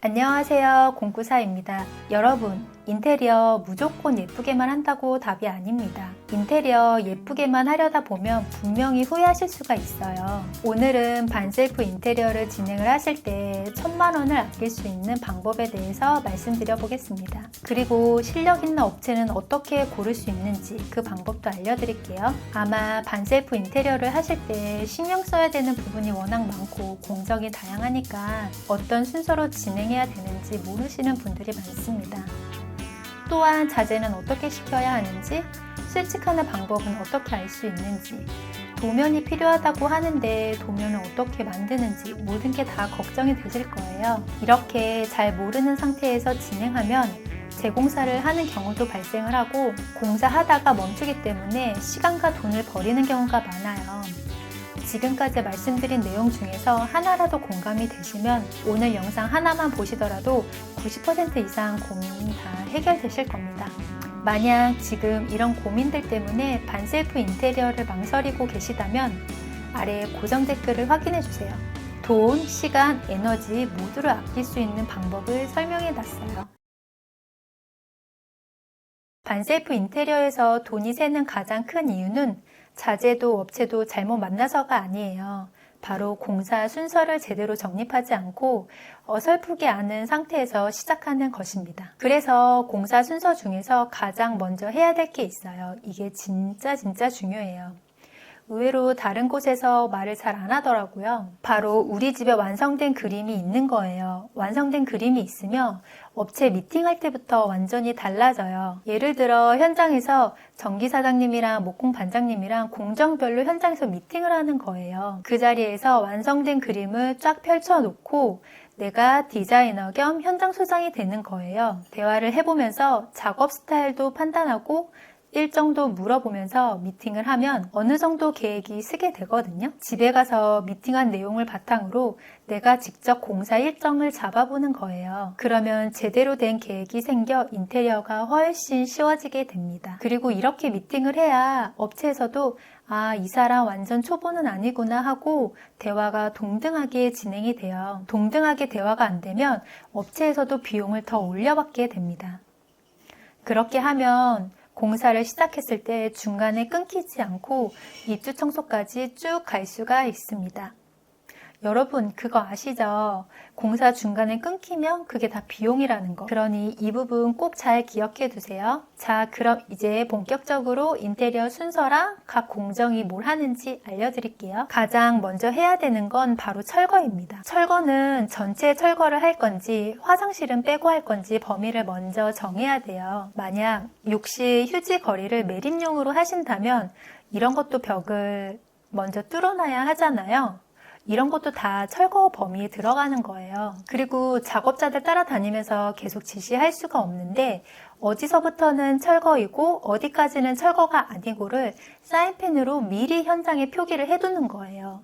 안녕하세요. 공구사입니다. 여러분, 인테리어 무조건 예쁘게만 한다고 답이 아닙니다. 인테리어 예쁘게만 하려다 보면 분명히 후회하실 수가 있어요. 오늘은 반셀프 인테리어를 진행을 하실 때 천만 원을 아낄 수 있는 방법에 대해서 말씀드려 보겠습니다. 그리고 실력 있는 업체는 어떻게 고를 수 있는지 그 방법도 알려드릴게요. 아마 반셀프 인테리어를 하실 때 신경 써야 되는 부분이 워낙 많고 공정이 다양하니까 어떤 순서로 진행해야 되는지 모르시는 분들이 많습니다. 또한 자재는 어떻게 시켜야 하는지, 실측하는 방법은 어떻게 알 수 있는지, 도면이 필요하다고 하는데 도면을 어떻게 만드는지 모든 게 다 걱정이 되실 거예요. 이렇게 잘 모르는 상태에서 진행하면 재공사를 하는 경우도 발생을 하고 공사하다가 멈추기 때문에 시간과 돈을 버리는 경우가 많아요. 지금까지 말씀드린 내용 중에서 하나라도 공감이 되시면 오늘 영상 하나만 보시더라도 90% 이상 고민이 다 해결되실 겁니다. 만약 지금 이런 고민들 때문에 반셀프 인테리어를 망설이고 계시다면 아래 고정 댓글을 확인해 주세요. 돈, 시간, 에너지 모두를 아낄 수 있는 방법을 설명해 놨어요. 반셀프 인테리어에서 돈이 새는 가장 큰 이유는 자재도 업체도 잘못 만나서가 아니에요. 바로 공사 순서를 제대로 정립하지 않고 어설프게 아는 상태에서 시작하는 것입니다. 그래서 공사 순서 중에서 가장 먼저 해야 될 게 있어요. 이게 진짜 진짜 중요해요. 의외로 다른 곳에서 말을 잘 안 하더라고요. 바로 우리 집에 완성된 그림이 있는 거예요. 완성된 그림이 있으면 업체 미팅할 때부터 완전히 달라져요. 예를 들어 현장에서 전기 사장님이랑 목공 반장님이랑 공정별로 현장에서 미팅을 하는 거예요. 그 자리에서 완성된 그림을 쫙 펼쳐놓고 내가 디자이너 겸 현장 소장이 되는 거예요. 대화를 해보면서 작업 스타일도 판단하고 일정도 물어보면서 미팅을 하면 어느 정도 계획이 쓰게 되거든요. 집에 가서 미팅한 내용을 바탕으로 내가 직접 공사 일정을 잡아보는 거예요. 그러면 제대로 된 계획이 생겨 인테리어가 훨씬 쉬워지게 됩니다. 그리고 이렇게 미팅을 해야 업체에서도 아, 이 사람 완전 초보는 아니구나 하고 대화가 동등하게 진행이 돼요. 동등하게 대화가 안 되면 업체에서도 비용을 더 올려받게 됩니다. 그렇게 하면 공사를 시작했을 때 중간에 끊기지 않고 입주 청소까지 쭉 갈 수가 있습니다. 여러분 그거 아시죠? 공사 중간에 끊기면 그게 다 비용이라는 거. 그러니 이 부분 꼭 잘 기억해 두세요. 자, 그럼 이제 본격적으로 인테리어 순서랑 각 공정이 뭘 하는지 알려드릴게요. 가장 먼저 해야 되는 건 바로 철거입니다. 철거는 전체 철거를 할 건지 화장실은 빼고 할 건지 범위를 먼저 정해야 돼요. 만약 욕실 휴지 거리를 매립용으로 하신다면 이런 것도 벽을 먼저 뚫어놔야 하잖아요. 이런 것도 다 철거 범위에 들어가는 거예요. 그리고 작업자들 따라다니면서 계속 지시할 수가 없는데 어디서부터는 철거이고 어디까지는 철거가 아니고를 사인펜으로 미리 현장에 표기를 해두는 거예요.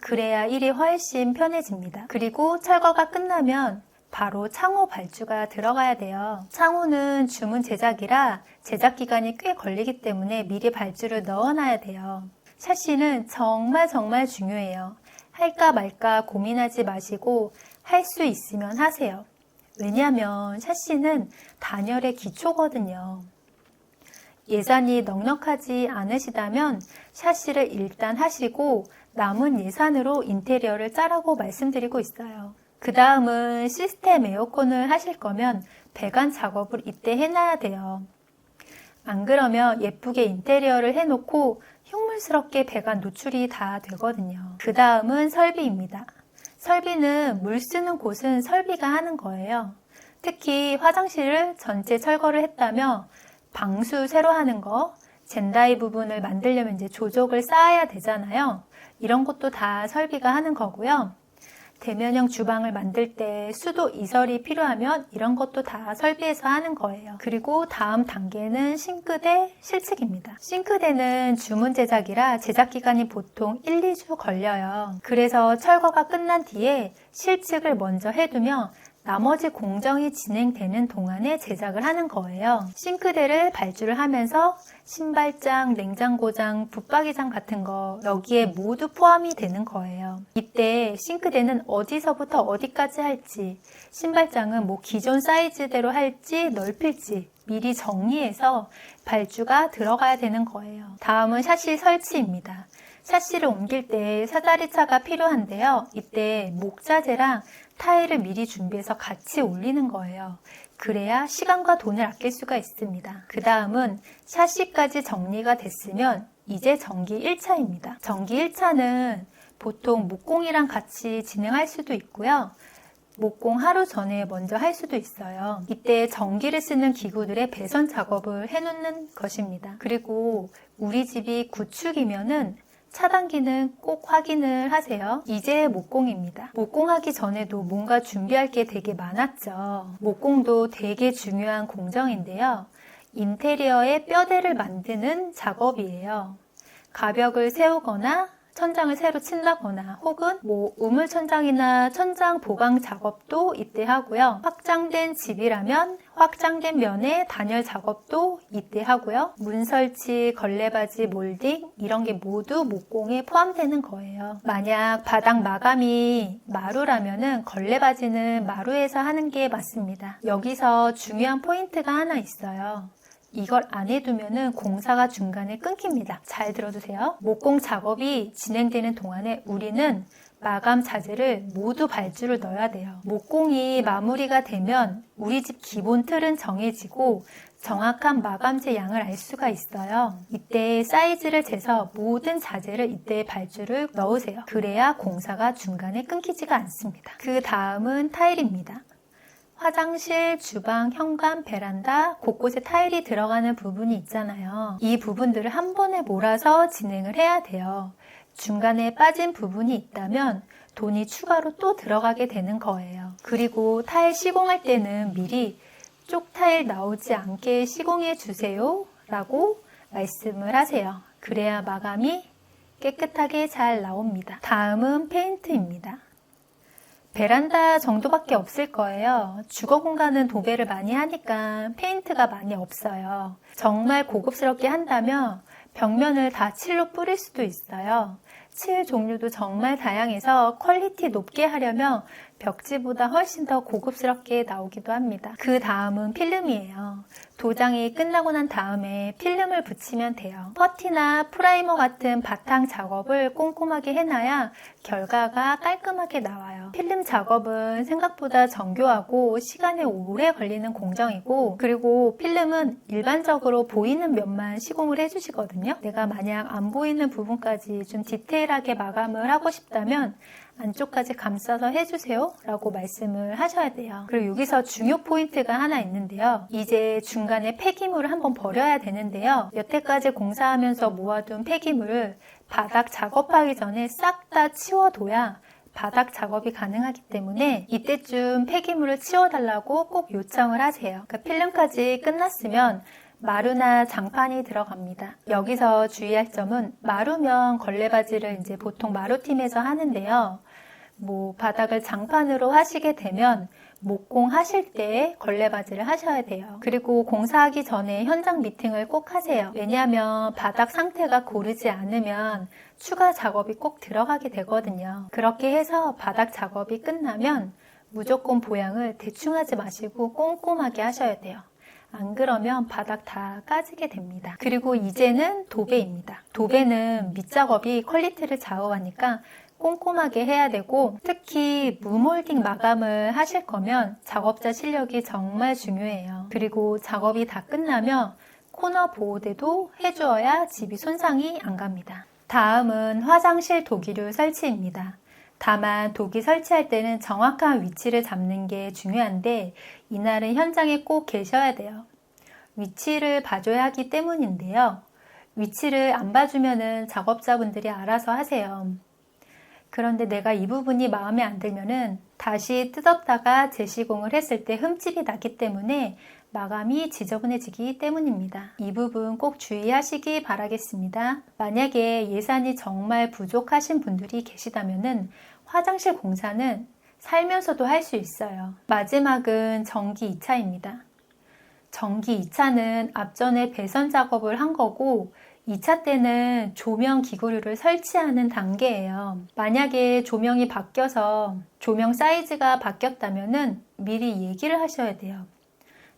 그래야 일이 훨씬 편해집니다. 그리고 철거가 끝나면 바로 창호 발주가 들어가야 돼요. 창호는 주문 제작이라 제작 기간이 꽤 걸리기 때문에 미리 발주를 넣어놔야 돼요. 샤시는 정말 정말 중요해요. 할까 말까 고민하지 마시고 할 수 있으면 하세요. 왜냐하면 샤시는 단열의 기초거든요. 예산이 넉넉하지 않으시다면 샤시를 일단 하시고 남은 예산으로 인테리어를 짜라고 말씀드리고 있어요. 그 다음은 시스템 에어컨을 하실 거면 배관 작업을 이때 해놔야 돼요. 안 그러면 예쁘게 인테리어를 해놓고 흉물스럽게 배관 노출이 다 되거든요. 그 다음은 설비입니다. 설비는 물 쓰는 곳은 설비가 하는 거예요. 특히 화장실을 전체 철거를 했다면 방수 새로 하는 거, 젠다이 부분을 만들려면 이제 조적을 쌓아야 되잖아요. 이런 것도 다 설비가 하는 거고요. 대면형 주방을 만들 때 수도 이설이 필요하면 이런 것도 다 설비해서 하는 거예요. 그리고 다음 단계는 싱크대 실측입니다. 싱크대는 주문 제작이라 제작 기간이 보통 1, 2주 걸려요. 그래서 철거가 끝난 뒤에 실측을 먼저 해두면 나머지 공정이 진행되는 동안에 제작을 하는 거예요. 싱크대를 발주를 하면서 신발장, 냉장고장, 붙박이장 같은 거 여기에 모두 포함이 되는 거예요. 이때 싱크대는 어디서부터 어디까지 할지, 신발장은 뭐 기존 사이즈대로 할지 넓힐지 미리 정리해서 발주가 들어가야 되는 거예요. 다음은 샤시 설치입니다. 샤시를 옮길 때 사다리차가 필요한데요. 이때 목자재랑 타일을 미리 준비해서 같이 올리는 거예요. 그래야 시간과 돈을 아낄 수가 있습니다. 그 다음은 샤시까지 정리가 됐으면 이제 전기 1차입니다. 전기 1차는 보통 목공이랑 같이 진행할 수도 있고요. 목공 하루 전에 먼저 할 수도 있어요. 이때 전기를 쓰는 기구들의 배선 작업을 해놓는 것입니다. 그리고 우리 집이 구축이면은 차단기는 꼭 확인을 하세요. 이제 목공입니다. 목공하기 전에도 뭔가 준비할 게 되게 많았죠. 목공도 되게 중요한 공정인데요. 인테리어의 뼈대를 만드는 작업이에요. 가벽을 세우거나 천장을 새로 친다거나 혹은 뭐 우물 천장이나 천장 보강 작업도 이때 하고요. 확장된 집이라면 확장된 면의 단열 작업도 이때 하고요. 문 설치, 걸레바지, 몰딩 이런 게 모두 목공에 포함되는 거예요. 만약 바닥 마감이 마루라면은 걸레바지는 마루에서 하는 게 맞습니다. 여기서 중요한 포인트가 하나 있어요. 이걸 안 해두면은 공사가 중간에 끊깁니다. 잘 들어두세요. 목공 작업이 진행되는 동안에 우리는 마감 자재를 모두 발주를 넣어야 돼요. 목공이 마무리가 되면 우리 집 기본 틀은 정해지고 정확한 마감재 양을 알 수가 있어요. 이때 사이즈를 재서 모든 자재를 이때 발주를 넣으세요. 그래야 공사가 중간에 끊기지가 않습니다. 그 다음은 타일입니다. 화장실, 주방, 현관, 베란다 곳곳에 타일이 들어가는 부분이 있잖아요. 이 부분들을 한 번에 몰아서 진행을 해야 돼요. 중간에 빠진 부분이 있다면 돈이 추가로 또 들어가게 되는 거예요. 그리고 타일 시공할 때는 미리 쪽 타일 나오지 않게 시공해 주세요 라고 말씀을 하세요. 그래야 마감이 깨끗하게 잘 나옵니다. 다음은 페인트입니다. 베란다 정도밖에 없을 거예요. 주거 공간은 도배를 많이 하니까 페인트가 많이 없어요. 정말 고급스럽게 한다면 벽면을 다 칠로 뿌릴 수도 있어요. 칠 종류도 정말 다양해서 퀄리티 높게 하려면 벽지보다 훨씬 더 고급스럽게 나오기도 합니다. 그 다음은 필름이에요. 도장이 끝나고 난 다음에 필름을 붙이면 돼요. 퍼티나 프라이머 같은 바탕 작업을 꼼꼼하게 해놔야 결과가 깔끔하게 나와요. 필름 작업은 생각보다 정교하고 시간이 오래 걸리는 공정이고 그리고 필름은 일반적으로 보이는 면만 시공을 해주시거든요. 내가 만약 안 보이는 부분까지 좀 디테일 하게 마감을 하고 싶다면 안쪽까지 감싸서 해주세요 라고 말씀을 하셔야 돼요. 그리고 여기서 중요 포인트가 하나 있는데요. 이제 중간에 폐기물을 한번 버려야 되는데요. 여태까지 공사하면서 모아둔 폐기물을 바닥 작업하기 전에 싹 다 치워둬야 바닥 작업이 가능하기 때문에 이때쯤 폐기물을 치워달라고 꼭 요청을 하세요. 그러니까 필름까지 끝났으면 마루나 장판이 들어갑니다. 여기서 주의할 점은 마루면 걸레바지를 이제 보통 마루팀에서 하는데요. 뭐 바닥을 장판으로 하시게 되면 목공 하실 때 걸레바지를 하셔야 돼요. 그리고 공사하기 전에 현장 미팅을 꼭 하세요. 왜냐하면 바닥 상태가 고르지 않으면 추가 작업이 꼭 들어가게 되거든요. 그렇게 해서 바닥 작업이 끝나면 무조건 보양을 대충 하지 마시고 꼼꼼하게 하셔야 돼요. 안 그러면 바닥 다 까지게 됩니다. 그리고 이제는 도배입니다. 도배는 밑작업이 퀄리티를 좌우하니까 꼼꼼하게 해야 되고 특히 무몰딩 마감을 하실 거면 작업자 실력이 정말 중요해요. 그리고 작업이 다 끝나면 코너 보호대도 해주어야 집이 손상이 안 갑니다. 다음은 화장실 도기류 설치입니다. 다만 도기 설치할 때는 정확한 위치를 잡는 게 중요한데 이날은 현장에 꼭 계셔야 돼요. 위치를 봐줘야 하기 때문인데요. 위치를 안 봐주면은 작업자분들이 알아서 하세요. 그런데 내가 이 부분이 마음에 안 들면은 다시 뜯었다가 재시공을 했을 때 흠집이 나기 때문에 마감이 지저분해지기 때문입니다. 이 부분 꼭 주의하시기 바라겠습니다. 만약에 예산이 정말 부족하신 분들이 계시다면은 화장실 공사는 살면서도 할 수 있어요. 마지막은 전기 2차입니다. 전기 2차는 앞전에 배선 작업을 한 거고 2차 때는 조명 기구류를 설치하는 단계예요. 만약에 조명이 바뀌어서 조명 사이즈가 바뀌었다면은 미리 얘기를 하셔야 돼요.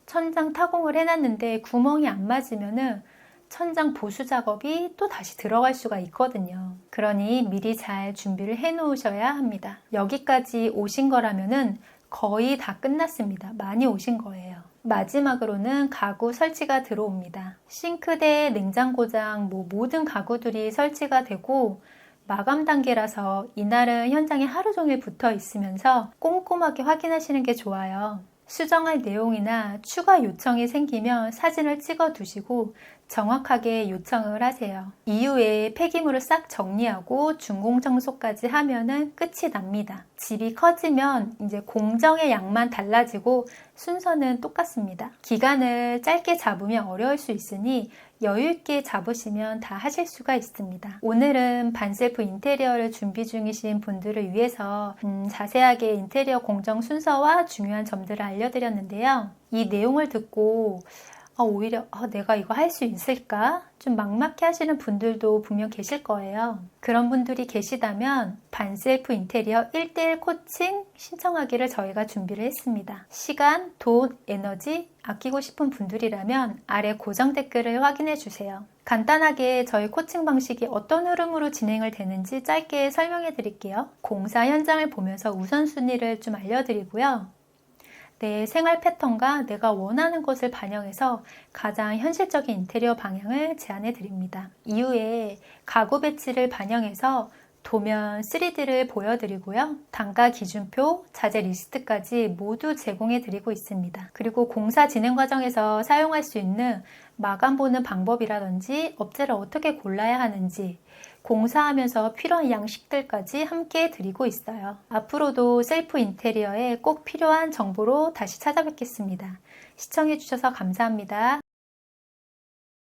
천장 타공을 해놨는데 구멍이 안 맞으면은 천장 보수 작업이 또 다시 들어갈 수가 있거든요. 그러니 미리 잘 준비를 해 놓으셔야 합니다. 여기까지 오신 거라면은 거의 다 끝났습니다. 많이 오신 거예요. 마지막으로는 가구 설치가 들어옵니다. 싱크대, 냉장고장, 뭐 모든 가구들이 설치가 되고 마감 단계라서 이날은 현장에 하루 종일 붙어 있으면서 꼼꼼하게 확인하시는 게 좋아요. 수정할 내용이나 추가 요청이 생기면 사진을 찍어 두시고 정확하게 요청을 하세요. 이후에 폐기물을 싹 정리하고 준공 청소까지 하면은 끝이 납니다. 집이 커지면 이제 공정의 양만 달라지고 순서는 똑같습니다. 기간을 짧게 잡으면 어려울 수 있으니 여유 있게 잡으시면 다 하실 수가 있습니다. 오늘은 반셀프 인테리어를 준비 중이신 분들을 위해서 음, 자세하게 인테리어 공정 순서와 중요한 점들을 알려드렸는데요. 이 내용을 듣고 아, 오히려 아, 내가 이거 할 수 있을까? 좀 막막해 하시는 분들도 분명 계실 거예요. 그런 분들이 계시다면 반셀프 인테리어 1대1 코칭 신청하기를 저희가 준비를 했습니다. 시간, 돈, 에너지 아끼고 싶은 분들이라면 아래 고정 댓글을 확인해 주세요. 간단하게 저희 코칭 방식이 어떤 흐름으로 진행을 되는지 짧게 설명해 드릴게요. 공사 현장을 보면서 우선순위를 좀 알려드리고요. 내 생활 패턴과 내가 원하는 것을 반영해서 가장 현실적인 인테리어 방향을 제안해 드립니다. 이후에 가구 배치를 반영해서 도면 3D를 보여드리고요. 단가 기준표, 자재 리스트까지 모두 제공해 드리고 있습니다. 그리고 공사 진행 과정에서 사용할 수 있는 마감 보는 방법이라든지 업체를 어떻게 골라야 하는지 공사하면서 필요한 양식들까지 함께 드리고 있어요. 앞으로도 셀프 인테리어에 꼭 필요한 정보로 다시 찾아뵙겠습니다. 시청해주셔서 감사합니다.